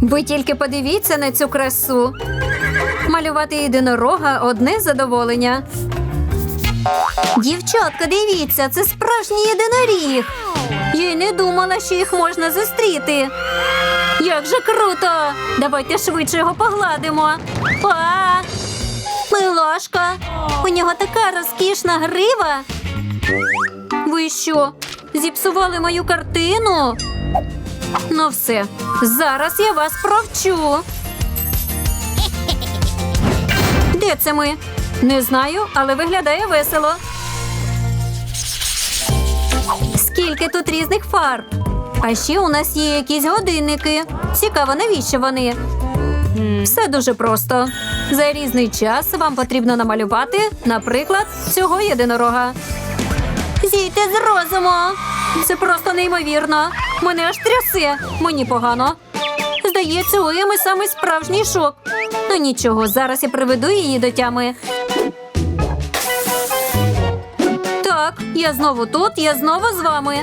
Ви тільки подивіться на цю красу. Малювати єдинорога одне задоволення. Дівчатка, дивіться, це справжній єдиноріг. Я й не думала, що їх можна зустріти. Як же круто! Давайте швидше його погладимо. А! Милашка, у нього така розкішна грива. Ви що, зіпсували мою картину? Ну все, зараз я вас провчу. Де це ми? Не знаю, але виглядає весело. Скільки тут різних фарб. А ще у нас є якісь годинники. Цікаво, навіщо вони? Все дуже просто. За різний час вам потрібно намалювати, наприклад, цього єдинорога. Зійте з розуму. Це просто неймовірно. Мене аж трясе. Мені погано. Здається, у Еми саме справжній шок. Ну нічого, зараз я приведу її до тями. Так, я знову тут, я знову з вами.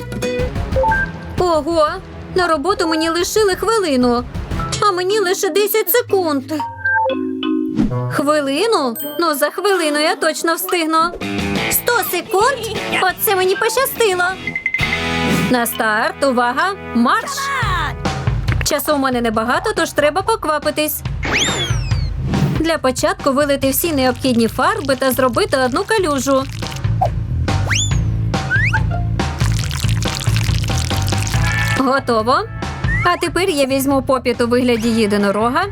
Ого, на роботу мені лишили хвилину, а мені лише 10 секунд. Хвилину? Ну, за хвилину я точно встигну. 100 секунд? Оце мені пощастило. На старт, увага, марш! Часу у мене небагато, тож треба поквапитись. Для початку вилити всі необхідні фарби та зробити одну калюжу. Готово. А тепер я візьму попіт у вигляді єдинорога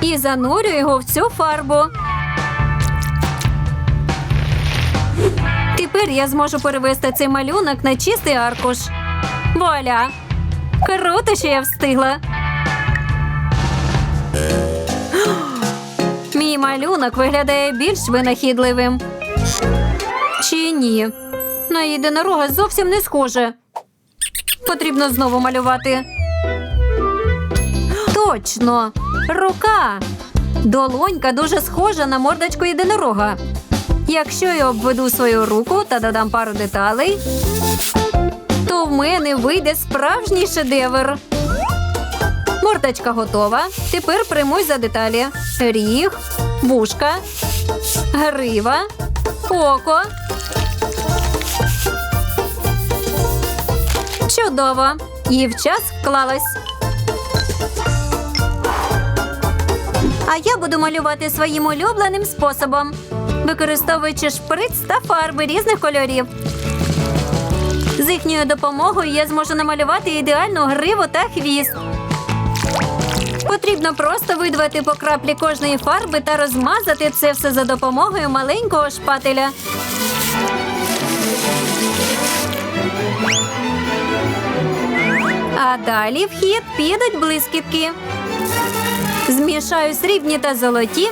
і занурю його в цю фарбу. Тепер я зможу перевести цей малюнок на чистий аркуш. Вуаля! Круто, що я встигла. Мій малюнок виглядає більш винахідливим. Чи ні? На єдинорога зовсім не схоже. Потрібно знову малювати. Точно! Рука! Долонька дуже схожа на мордочку єдинорога. Якщо я обведу свою руку та додам пару деталей, мене вийде справжній шедевр. Мордочка готова. Тепер приймусь за деталі: ріг, вушка, грива, око. Чудово! І в час вклалась. А я буду малювати своїм улюбленим способом, використовуючи шприц та фарби різних кольорів. З їхньою допомогою я зможу намалювати ідеальну гриву та хвіст. Потрібно просто видавати по краплі кожної фарби та розмазати це все за допомогою маленького шпателя. А далі в хід підуть блискітки. Змішаю срібні та золоті,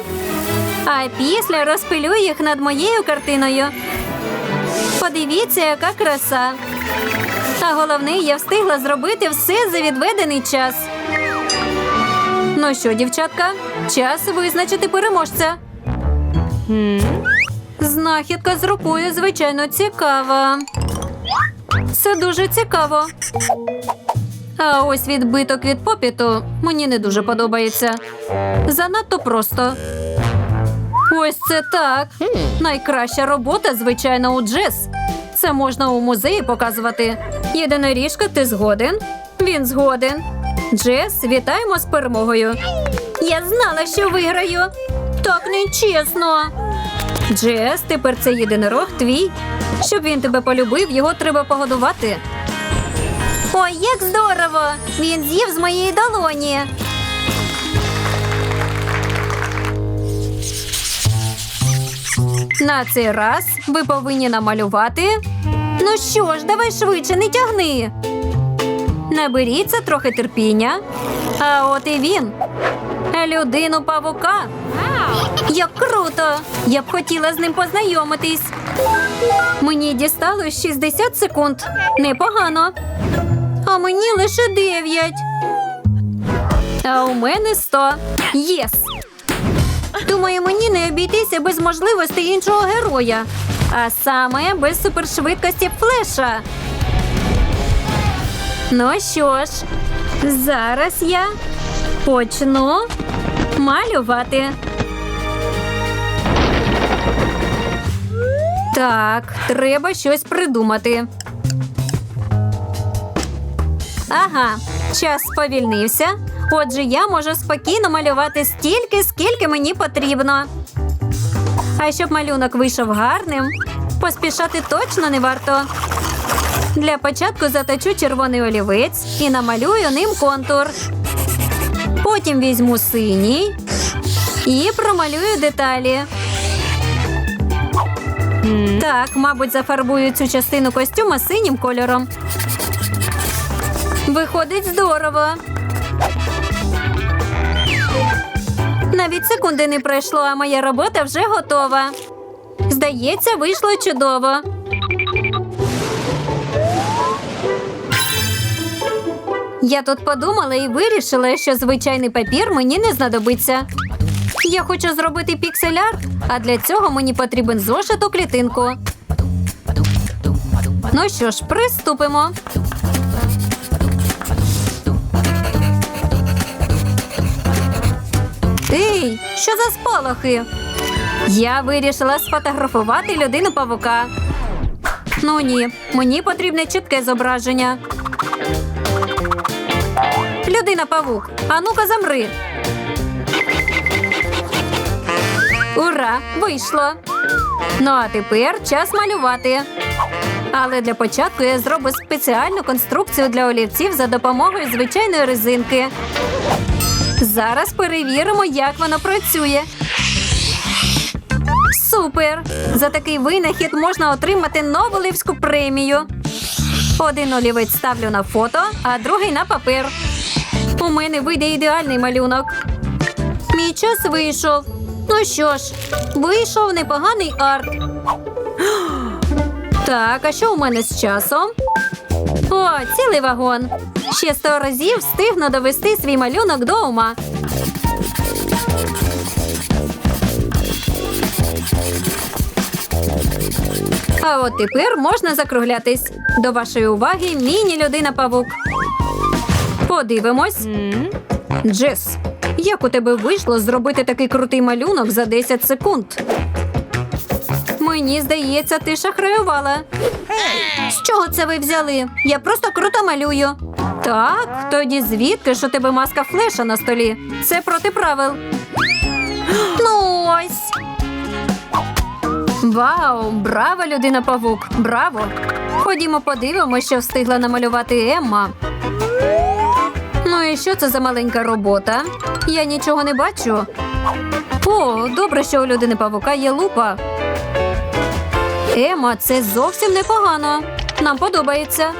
а після розпилю їх над моєю картиною. Подивіться, яка краса. А головне, я встигла зробити все за відведений час. Ну що, дівчатка, час визначити переможця. Знахідка з рукою, звичайно, цікава. Це дуже цікаво. А ось відбиток від попіту мені не дуже подобається. Занадто просто. Ось це так. Найкраща робота, звичайно, у Джес. Це можна у музеї показувати. Єдиноріжка, ти згоден? Він згоден. Джес, вітаємо з перемогою. Я знала, що виграю. Так нечесно. Джес, тепер це єдинорог твій. Щоб він тебе полюбив, його треба погодувати. Ой, як здорово! Він з'їв з моєї долоні. На цей раз ви повинні намалювати. Ну що ж, давай швидше, не тягни. Наберіться трохи терпіння. А от і він. Людину павука. Як круто! Я б хотіла з ним познайомитись. Мені дісталось 60 секунд. Непогано. А мені лише 9. А у мене 100. Єс. Думаю, мені не обійтися без можливості іншого героя. А саме без супершвидкості флеша. Ну що ж, зараз я Почну малювати. Так, треба щось придумати. Ага, час сповільнився. Отже, я можу спокійно малювати стільки, скільки мені потрібно. А щоб малюнок вийшов гарним, поспішати точно не варто. Для початку заточу червоний олівець і намалюю ним контур. Потім візьму синій і промалюю деталі. Так, мабуть, зафарбую цю частину костюма синім кольором. Виходить здорово. Навіть секунди не пройшло, а моя робота вже готова. Здається, вийшло чудово. Я тут подумала і вирішила, що звичайний папір мені не знадобиться. Я хочу зробити піксель-арт, а для цього мені потрібен зошит у клітинку. Ну що ж, приступимо. Ей, що за спалахи? Я вирішила сфотографувати людину павука. Ну ні, мені потрібне чітке зображення. Людина павук, а ну-ка замри. Ура! Вийшло. Ну а тепер час малювати. Але для початку я зроблю спеціальну конструкцію для олівців за допомогою звичайної резинки. Зараз перевіримо, як воно працює. Супер! За такий винахід можна отримати Нобелівську премію. Один олівець ставлю на фото, а другий на папір. У мене вийде ідеальний малюнок. Мій час вийшов. Ну що ж, вийшов непоганий арт. Так, а що у мене з часом? О, цілий вагон. Ще сто разів встигну довести свій малюнок до ума. А от тепер можна закруглятись. До вашої уваги міні-людина павук. Подивимось. Джес, як у тебе вийшло зробити такий крутий малюнок за 10 секунд? Мені здається, ти шахраювала. З чого це ви взяли? Я просто круто малюю. Так, тоді звідки ж у тебе маска флеша на столі? Це проти правил. Ну ось. Вау, браво, людина павук! Браво! Ходімо подивимося, що встигла намалювати Емма. Ну і що це за маленька робота? Я нічого не бачу. О, добре, що у людини павука є лупа. Ема, це зовсім непогано. Нам подобається.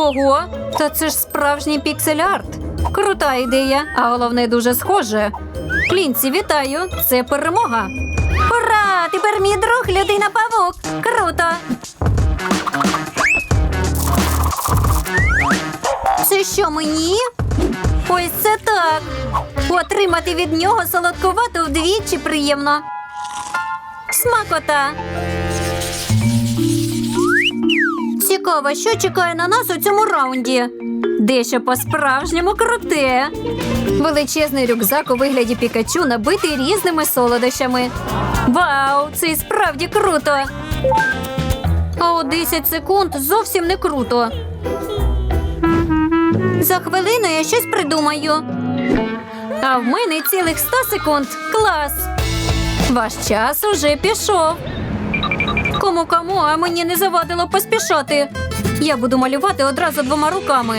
Ого, та це ж справжній піксель-арт. Крута ідея, а головне дуже схоже. Клінці, вітаю! Це перемога. Ура! Тепер мій друг людина павук. Круто! Це що мені? Ось це так. Отримати від нього солодкувату вдвічі приємно. Смакота. Цікаво, що чекає на нас у цьому раунді. Дещо по-справжньому круте. Величезний рюкзак у вигляді пікачу набитий різними солодощами. Вау, це і справді круто. А у 10 секунд зовсім не круто. За хвилину я щось придумаю. А в мене цілих 100 секунд. Клас! Ваш час уже пішов. Кому кому, а мені не завадило поспішати. Я буду малювати одразу двома руками.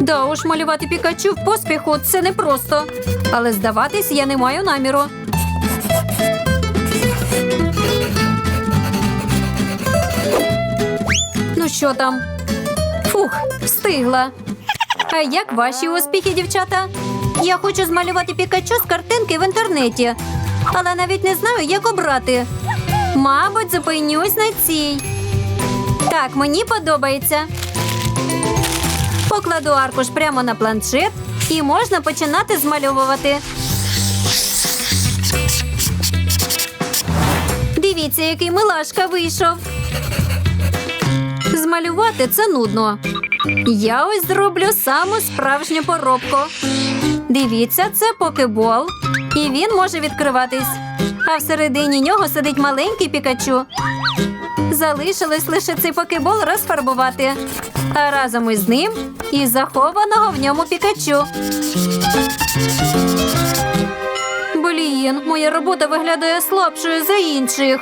Да уж малювати пікачу в поспіху це непросто. Але здаватись я не маю наміру. Ну що там? Фух, встигла. А як ваші успіхи, дівчата? Я хочу змалювати пікачу з картинки в інтернеті, але навіть не знаю, як обрати. Мабуть, зупинюсь на цій. Так, мені подобається. Покладу аркуш прямо на планшет і можна починати змальовувати. Дивіться, який милашка вийшов. малювати це нудно. Я ось зроблю саму справжню поробку. Дивіться, це покебол, і він може відкриватись. А всередині нього сидить маленький пікачу. Залишилось лише цей покебол розфарбувати. А разом із ним і захованого в ньому пікачу. Блін, моя робота виглядає слабшою за інших.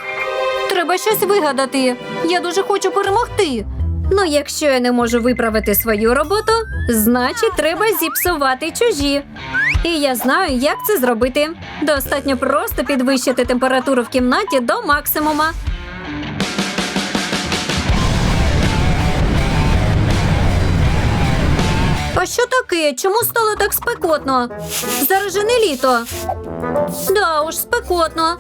Треба щось вигадати. Я дуже хочу перемогти. Ну, якщо я не можу виправити свою роботу, значить треба зіпсувати чужі. І я знаю, як це зробити. Достатньо просто підвищити температуру в кімнаті до максимума. А що таке? Чому стало так спекотно? Зараз же не літо. Да уж, спекотно.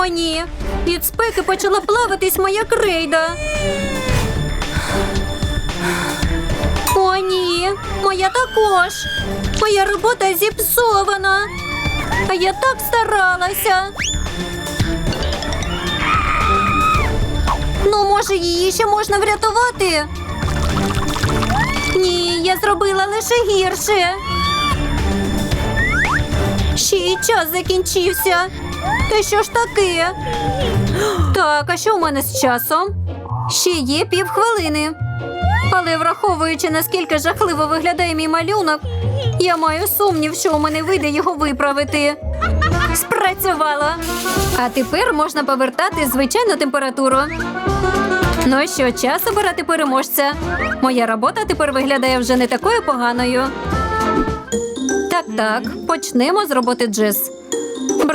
О, ні. Від спеки почала плаватись моя крейда. О, ні, моя також. Моя робота зіпсована. А я так старалася. Ну, може, її ще можна врятувати? Ні, я зробила лише гірше. Ще й час закінчився. Та що ж таке? Так, а що у мене з часом? Ще є півхвилини. Але враховуючи, наскільки жахливо виглядає мій малюнок, я маю сумнів, що у мене вийде його виправити. Спрацювала. А тепер можна повертати звичайну температуру. Ну що, час обирати переможця. Моя робота тепер виглядає вже не такою поганою. Так, так, почнемо з роботи Джес.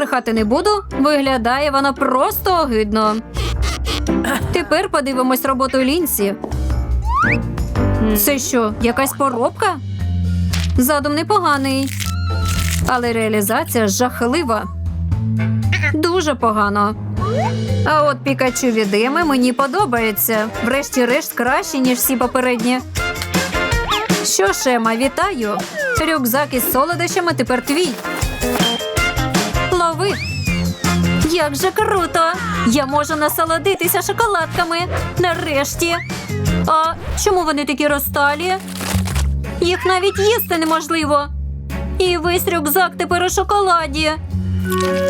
Брехати не буду, виглядає вона просто огидно. Тепер подивимось роботу Лінсі. Це що, якась поробка? Задум непоганий, але реалізація жахлива. Дуже погано. А от Пікачу від Еми мені подобається. Врешті-решт краще, ніж всі попередні. Що ж, Ема, вітаю! Рюкзак із солодощами тепер твій. Лови. Як же круто! Я можу насолодитися шоколадками. Нарешті. А чому вони такі розталі? Їх навіть їсти неможливо. І весь рюкзак тепер у шоколаді.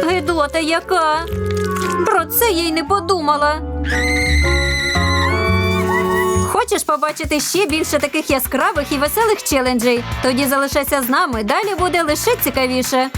Гидота яка. Про це я й не подумала. Хочеш побачити ще більше таких яскравих і веселих челенджей? Тоді залишайся з нами. Далі буде лише цікавіше.